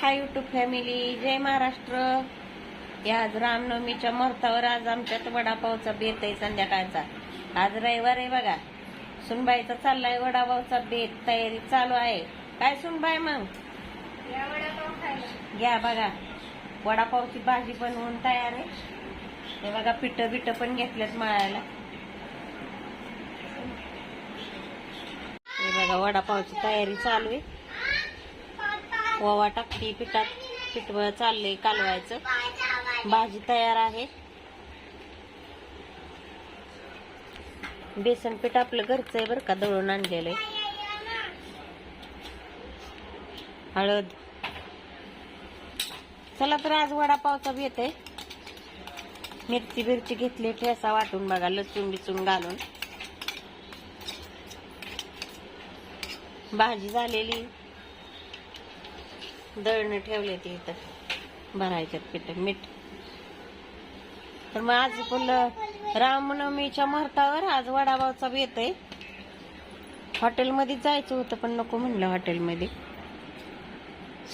हाय YouTube family जय महाराष्ट्र. या आज रामनवमीच्या मुहूर्तावर आज आमच्यात वडापावचा बेत आहे संध्याकाळचा. आज रविवार आहे बघा. सुनबाईचा चाललाय वडापावचा बेत तयारी चालू आहे. काय सुनबाई मग? घ्या बघा. वडापावची भाजी बनवून तयार आहे. हे बघा पिठ बिट पण घेतलेत मळायला. हे बघा वडापावची तयारी चालू आहे. ओवा टाकती पिठात पिठवळ चाललंय कालवायचं. भाजी तयार आहे. बेसन पीठ आपलं घरचं आहे बरं का दळून आणलेलं आहे. हळद. चला तर आज वडापावचा बेत आहे. मिरची बिरची घेतली ठेसा वाटून बघा लसूण बिसून घालून. भाजी झालेली. दळणं ठेवले ते इथं. भरायच्यात पीठ मीठ. तर मग आज बोललं रामनवमीच्या मुहूर्तावर आज वडापावचा बेत आहे. हॉटेलमध्ये जायचं होतं पण नको म्हणलं हॉटेलमध्ये.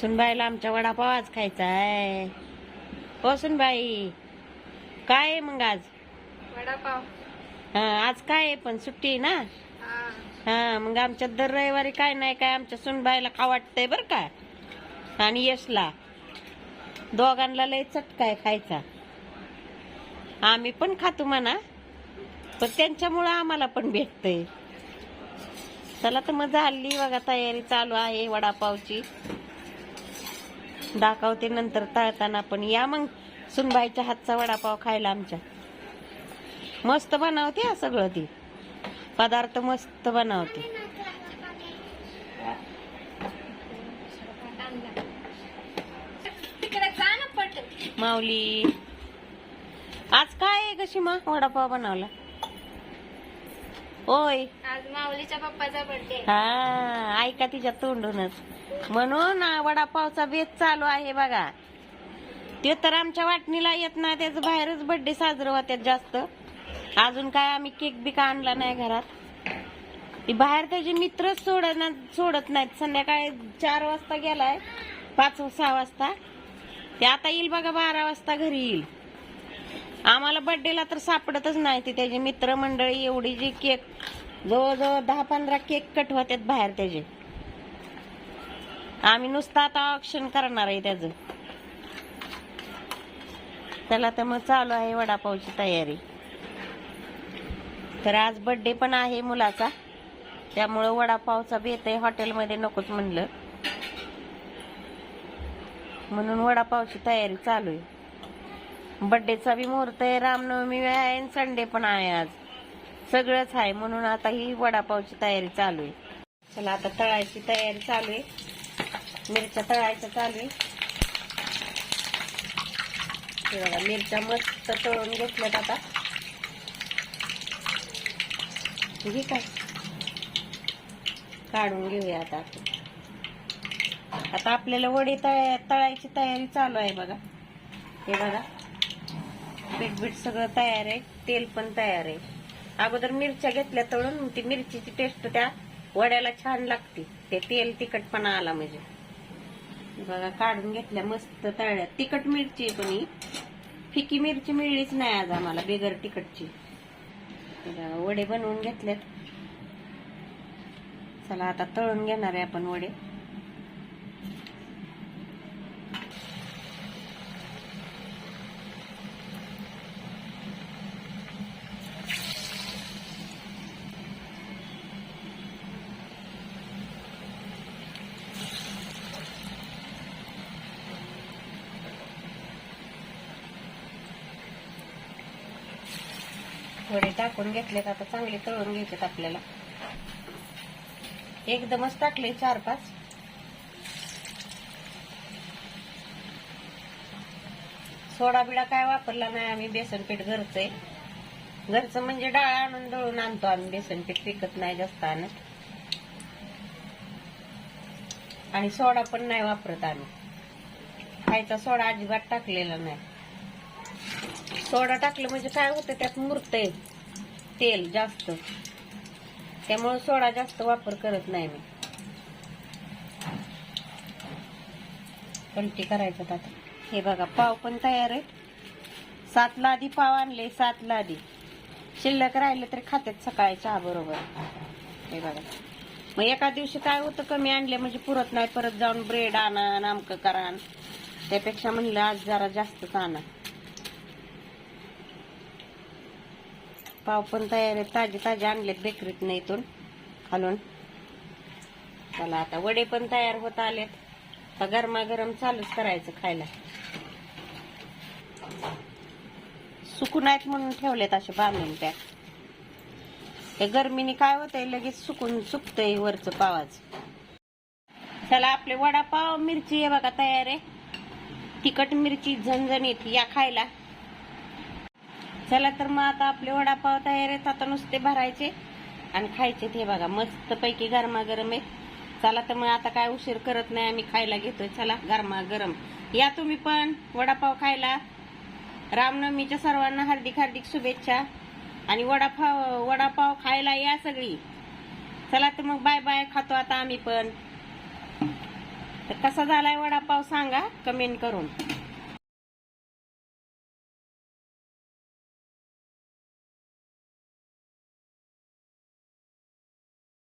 सुनबाईला आमच्या वडापाव आज खायचा आहे. हो सुनबाई काय आहे मग आज? वडापाव. हा आज काय आहे पण? सुट्टी आहे ना? हा. मग आमच्या दर रविवारी काय नाही काय आमच्या सुनबाईला खा वाटतंय बर का? आणि यशला दोघांना लय चटकाय खायचा. आम्ही पण खातो म्हणा पण त्यांच्यामुळं आम्हाला पण भेटतंय. चला तर मग झाली बघा तयारी चालू आहे वडापावची. दाखवते नंतर तळताना पण. या मग सुनबाईच्या हातचा वडापाव खायला आमच्या. मस्त बनवते हा सगळं ती. पदार्थ मस्त बनवते. माऊली. आज काय आहे कशी मा वडापाव बनवला. होय. आज माऊलीच्या पप्पाचा बर्थडे हा ऐका तिच्या तोंडूनच. म्हणून वडापावचा बेत चालू आहे बघा. ते तर आमच्या वाटणीला येत नाही त्याचं बाहेरच बर्थडे साजरं होत्यात जास्त. अजून काय आम्ही केक बिक आणला नाही घरात. ती बाहेर त्याचे मित्रच सोडत सोडत नाहीत. संध्याकाळी चार वाजता गेलाय पाच सहा वाजता. ते आता येईल बघा बारा वाजता घरी येईल. आम्हाला बर्थडेला तर सापडतच नाही ती त्याची मित्रमंडळी एवढी जी केक जवळजवळ दहा पंधरा केक कट होतात बाहेर त्याचे. आम्ही नुसतं आता ऑप्शन करणार आहे त्याचं. त्याला तर मग चालू आहे वडापावची तयारी. तर आज बर्थडे पण आहे मुलाचा. त्यामुळं वडापावचा बेत आहे हॉटेलमध्ये नकोच म्हणलं. म्हणून वडापावची तयारी चालू आहे. बड्डेचा बी मुहूर्त आहे रामनवमी आहे आणि संडे पण आहे आज. सगळंच आहे म्हणून आता ही वडापावची तयारी चालू आहे. चला आता तळायची तयारी चालू आहे. मिरच्या तळायच्या चालू आहे. बघा मिरच्या मस्त तळून घेतल्यात आता. ठीक आहे काढून घेऊया आता आता आपल्याला वडी तळ तळायची तयारी चालू आहे बघा. हे बघा. पीठ बीठ सगळं तयार आहे. तेल पण तयार आहे. अगोदर मिरच्या घेतल्या तळून ती मिरचीची टेस्ट त्या वड्याला छान लागते. ते तेल तिखटपणा आला म्हणजे. बघा काढून घेतल्या मस्त तळल्या तिखट मिरची आहे पण ही. फिकी मिरची मिळलीच नाही आज आम्हाला बिगर तिखटची. वडे बनवून घेतल्यात चला आता तळून घेणार आहे आपण वडे. थोडे टाकून घेतलेत आता चांगले तळून घ्यायचेत आपल्याला. एकदमच टाकले चार पाच. सोडा बिडा काय वापरला नाही आम्ही बेसन पीठ घरचं आहे घरचं म्हणजे डाळ आणून दळून आणतो आम्ही बेसन पीठ विकत नाही जास्त आणत. आणि सोडा पण नाही वापरत आम्ही. खायचा सोडा अजिबात टाकलेला नाही. सोडा टाकलं म्हणजे काय होतं त्यात मुरतंय तेल जास्त. त्यामुळे सोडा जास्त वापर करत नाही मी. पलटी करायचं आता. हे बघा पाव पण तयार आहे सातला आधी पाव आणले सातला आधी. शिल्लक राहिलं तरी खात्यात सकाळी चहा बरोबर. हे बघा. मग एका दिवशी काय होतं कमी आणले म्हणजे पुरत नाही परत जाऊन ब्रेड आणा नामकं करा. त्यापेक्षा म्हणलं आज जरा जास्तच आणा. पाव पण तयार आहेत. ताजे ताजे आणलेत बेकरीत नाही इथून खालून. चला आता वडे पण तयार होत आलेत. आता गरमागरम चालूच करायचं खायला. सुकून आहेत म्हणून ठेवलेत असे बांधून पॅक. ते गरमीने काय होतंय? लगेच सुकून सुकतंय वरचं पावाच. चला आपले वडापाव मिरची आहे बघा तयार आहे. तिखट मिरची झणझणीत या खायला. चला तर मग आता आपले वडापाव तयार आहेत. आता नुसते भरायचे आणि खायचे ते बघा. मस्त पैकी गरमागरम आहेत चला तर मग आता काय उशीर करत नाही आम्ही खायला घेतोय. चला गरमागरम. या तुम्ही पण वडापाव खायला. रामनवमीच्या सर्वांना हार्दिक हार्दिक शुभेच्छा. आणि वडापाव वडापाव खायला या सगळी. चला तर मग बाय बाय खातो आता आम्ही पण. तर कसा झालाय वडापाव सांगा कमेंट करून.